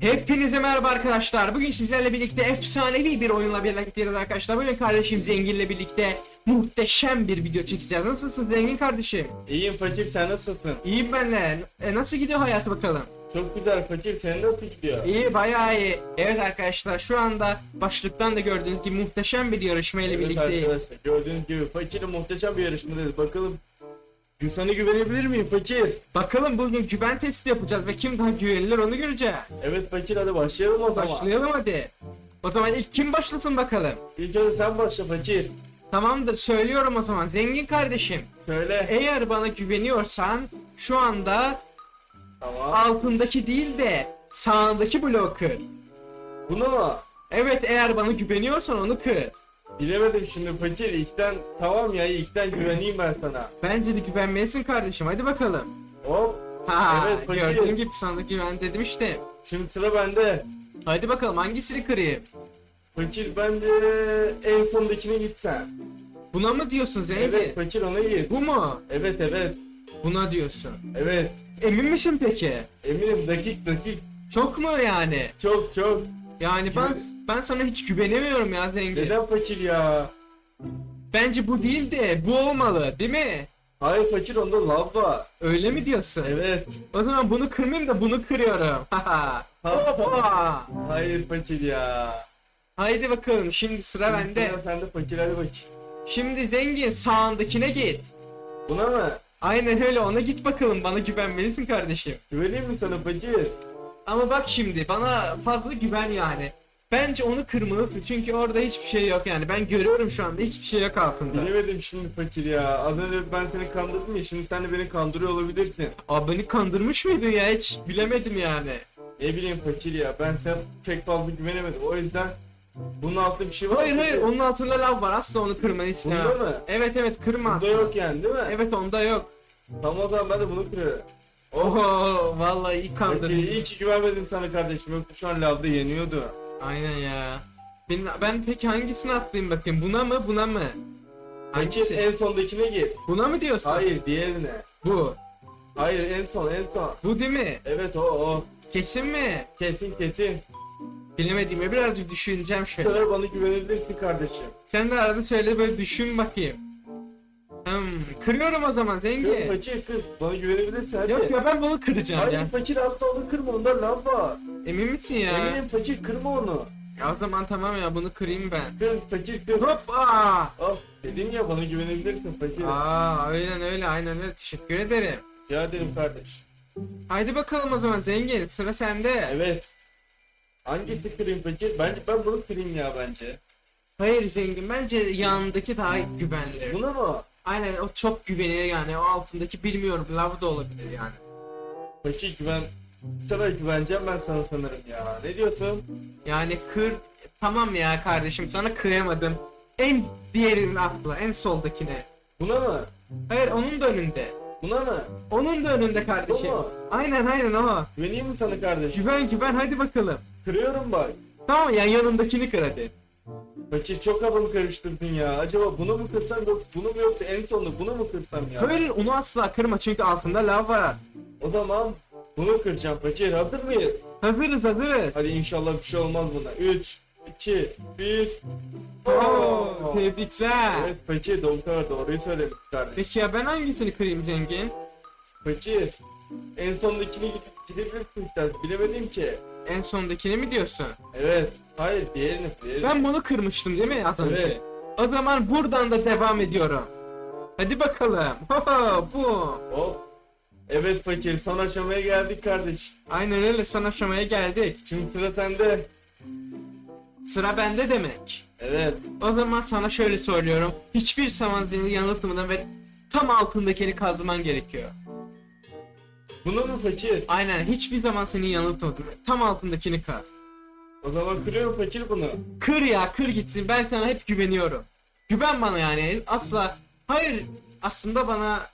Hepinize merhaba arkadaşlar. Bugün sizlerle birlikte efsanevi bir oyunla birlikteyiz arkadaşlar. Bugün kardeşim Zengin'le birlikte muhteşem bir video çekeceğiz. Nasılsın Zengin kardeşim? İyiyim fakir sen nasılsın? İyiyim ben de. E, nasıl gidiyor hayat bakalım? Çok güzel fakir senin nasıl gidiyor? İyi bayağı iyi. Evet arkadaşlar şu anda başlıktan da gördüğünüz gibi muhteşem bir yarışma ile Evet birlikteyiz. arkadaşlar gördüğünüz gibi fakirin muhteşem bir yarışmadayız. Bakalım sana güvenebilir miyim fakir? Bakalım bugün güven testi yapacağız ve kim daha güvenilir onu göreceğiz. Evet fakir hadi başlayalım o zaman. Başlayalım hadi. O zaman ilk kim başlasın bakalım. İlk önce sen başla fakir. Tamamdır söylüyorum o zaman. Zengin kardeşim. Söyle. Eğer bana güveniyorsan şu anda Tamam. altındaki değil de sağındaki bloğu kır. Bunu mu? Evet eğer bana güveniyorsan onu kır. Bilemedim şimdi fakir. İlkten tamam ya ilkten güveneyim ben sana. Bence de güvenmelisin kardeşim hadi bakalım. Hop. Ha, Evet, fakir. gördüğün gibi sana güven dedim işte. Şimdi sıra bende. Hadi bakalım hangisini kırayım? Fakir bence en sondakine gitsen. Buna mı diyorsun Zengin? Evet fakir ona git. Bu mu? Evet evet. Buna diyorsun. Evet. Emin misin peki? Eminim dakik dakik. Çok mu yani? Çok çok. Yani ben ben sana hiç güvenemiyorum ya Zengin. Neden fakir ya? Bence bu değil de bu olmalı değil mi? Hayır fakir onda lav var. Öyle mi diyorsun? Evet. O zaman bunu kırmayayım da bunu kırıyorum. Haha. Hoppa. Hayır fakir ya. Haydi bakalım şimdi sıra bende. Sen de fakir hadi bakayım. Şimdi zengin sağındakine git. Buna mı? Aynen öyle ona git bakalım bana güvenmelisin kardeşim. Güveneyim mi sana fakir? Ama bak şimdi bana fazla güven yani. Bence onu kırmalısın çünkü orada hiçbir şey yok yani. Ben görüyorum şu anda hiçbir şey yok altında. Bilemedim şimdi fakir ya. Az önce ben seni kandırdım ya şimdi sen de beni kandırıyor olabilirsin. Aa beni kandırmış mıydın ya hiç bilemedim yani. Ne bileyim fakir ya ben sen pek fazla güvenemedim. O yüzden bunun altında bir şey var. Hayır mı hayır onun altında lav var asla onu kırmanı istemem. Bunda mı? Evet evet kırma. Bunda yok yani değil mi? Evet onda yok. Tamam o zaman ben de bunu kırıyorum. Oh. Oho vallahi iyi kandırdın. iyi ki güvenmedim sana kardeşim yoksa şu an lavda yeniyordu. Aynen ya. Ben, ben peki hangisini atlayayım bakayım? Buna mı buna mı? Fakir Hangisi? en sondakine git. Buna mı diyorsun? Hayır diğerine. Bu. Hayır en son en son. Bu değil mi? Evet o o. Kesin mi? Kesin kesin. Bilemediğime birazcık düşüneceğim Bu şöyle. sefer bana güvenebilirsin kardeşim. Sen de arada söyle böyle düşün bakayım. Hmm, kırıyorum o zaman Yok zengin. fakir kız bana güvenebilirsin hadi. Yok ya ben bunu kıracağım Hayır ya. fakir hasta onu kırma onda lav var. Emin misin ya? Eminim fakir kırma onu. Ya o zaman tamam ya bunu kırayım ben. Kır fakir kır. Hoppa! Oh dedim ya bana güvenebilirsin fakir. Aa aynen öyle aynen öyle teşekkür ederim. Rica ederim kardeş. Haydi bakalım o zaman zengin sıra sende. Evet. Hangisi kırayım fakir? Bence ben bunu kırayım ya bence. Hayır zengin bence yanındaki daha güvenli. Buna mı? Aynen o çok güvenilir yani o altındaki bilmiyorum lav da olabilir yani. Fakir güven. Bu sefer güveneceğim ben sana sanırım ya. Ne diyorsun? Yani kır tamam ya kardeşim sana kıyamadım. En diğerinin atla en soldakine. Buna mı? Hayır onun da önünde. Buna mı? Onun da önünde kardeşim. O mu? Aynen aynen o. Güveneyim mi sana kardeşim? Güven güven hadi bakalım. Kırıyorum bak. Tamam ya yanındakini kır hadi. Fakir çok kafamı karıştırdın ya. Acaba bunu mu kırsam yok bunu mu yoksa en sonunda bunu mu kırsam ya? Hayır onu asla kırma çünkü altında lav var. O zaman bunu kıracağım fakir. Hazır mıyız? Hazırız hazırız. Hadi inşallah bir şey olmaz buna. 3, 2, 1. Oo, tebrikler. Evet fakir doğru doğruyu söylemiş kardeş. Peki ya ben hangisini kırayım zengin? Fakir. En sondakini gidip gidebilirsin istersen. Bilemedim ki. En sondakini mi diyorsun? Evet. Hayır diğerini. diğerini. Ben bunu kırmıştım değil mi az önce? Evet. O zaman buradan da devam ediyorum. Hadi bakalım. Ho bu. Hop. Evet fakir son aşamaya geldik kardeş. Aynen öyle son aşamaya geldik. Şimdi sıra sende. Sıra bende demek. Evet. O zaman sana şöyle söylüyorum. Hiçbir zaman seni yanıltmadan ve tam altındakini kazman gerekiyor. Bunu mu fakir? Aynen hiçbir zaman seni yanıltmadım. Tam altındakini kaz. O zaman kırıyorum fakir bunu. Kır ya kır gitsin ben sana hep güveniyorum. Güven bana yani asla. Hayır aslında bana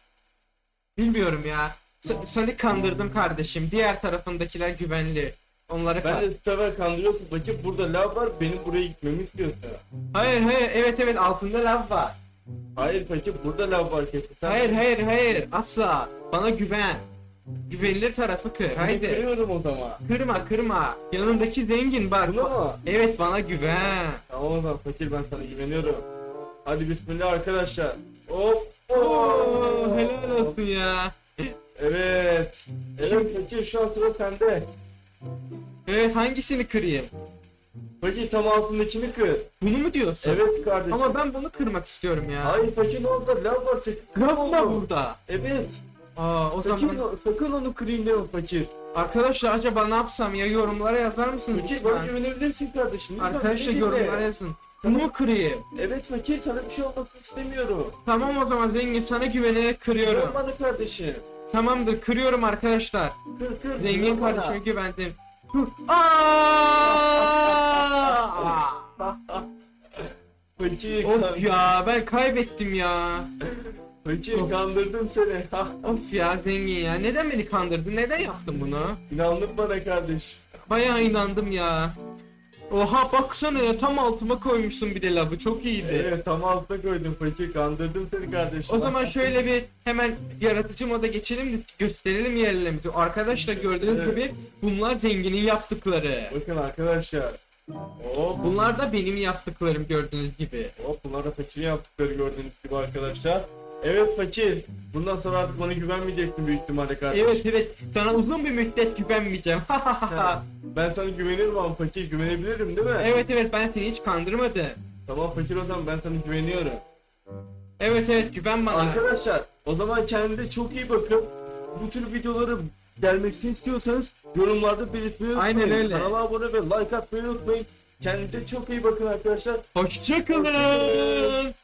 bilmiyorum ya. S- seni kandırdım kardeşim. Diğer tarafındakiler güvenli. Onları Ben kaz. de sefer kandırıyorsun fakir. Burada lav var. Benim buraya gitmemi istiyorsun. Hayır hayır evet evet altında lav var. Hayır fakir burada lav var kesin. Sen Hayır hayır hayır asla. Bana güven. Güvenilir tarafı kır. Bunu Haydi. kırıyorum o zaman. Kırma kırma. Yanındaki zengin bak. Buna mı? Evet bana güven. Tamam o zaman fakir ben sana güveniyorum. Hadi bismillah arkadaşlar. Hop. Oo, helal olsun ya. Evet. Evet fakir şu an sıra sende. Evet hangisini kırayım? Fakir tam altındakini kır. Bunu mu diyorsun? Evet kardeşim. Ama ben bunu kırmak istiyorum ya. Hayır fakir ne oldu? Lav var sakın. Kırma burada. Evet. Aa o Fakir, zaman sakın onu kırayım deme fakir. arkadaşlar acaba ne yapsam ya yorumlara yazar mısınız Fakir lütfen? bana güvenebilirsin kardeşim. Lütfen Arkadaşlar beni dinle. yorumlara yazın. Bunu mu kırayım? Evet fakir sana bir şey olmasını istemiyorum. Tamam o zaman zengin sana güvenerek kırıyorum. Bana kardeşim. Tamamdır kırıyorum arkadaşlar. Kır kır. Zengin bana. kardeşime güvendim. Dur. Aa! Fakir, of kan- ya ben kaybettim ya. Of. kandırdım seni. Of ya zengin ya. Neden beni kandırdın? Neden yaptın bunu? İnandın bana kardeş. Bayağı inandım ya. Oha baksana ya tam altıma koymuşsun bir de lafı çok iyiydi. Evet tam altına koydum fakir kandırdım seni kardeşim. O zaman şöyle bir hemen yaratıcı moda geçelim de gösterelim yerlerimizi. Arkadaşlar gördüğünüz Evet. gibi bunlar zenginin yaptıkları. Bakın arkadaşlar. Hop Bunlar da benim yaptıklarım gördüğünüz gibi. hop bunlar da fakirin yaptıkları gördüğünüz gibi arkadaşlar. Evet fakir. Bundan sonra artık bana güvenmeyeceksin büyük ihtimalle kardeş. Evet evet sana uzun bir müddet güvenmeyeceğim. Ben sana güvenirim ama fakir güvenebilirim değil mi? evet evet ben seni hiç kandırmadım. Tamam fakir o zaman ben sana güveniyorum. Evet evet güven bana. Arkadaşlar o zaman kendinize çok iyi bakın. Bu tür videoları gelmesini istiyorsanız yorumlarda belirtmeyi unutmayın. Aynen öyle. Kanala abone ve like atmayı unutmayın. Kendinize çok iyi bakın arkadaşlar. Hoşçakalın.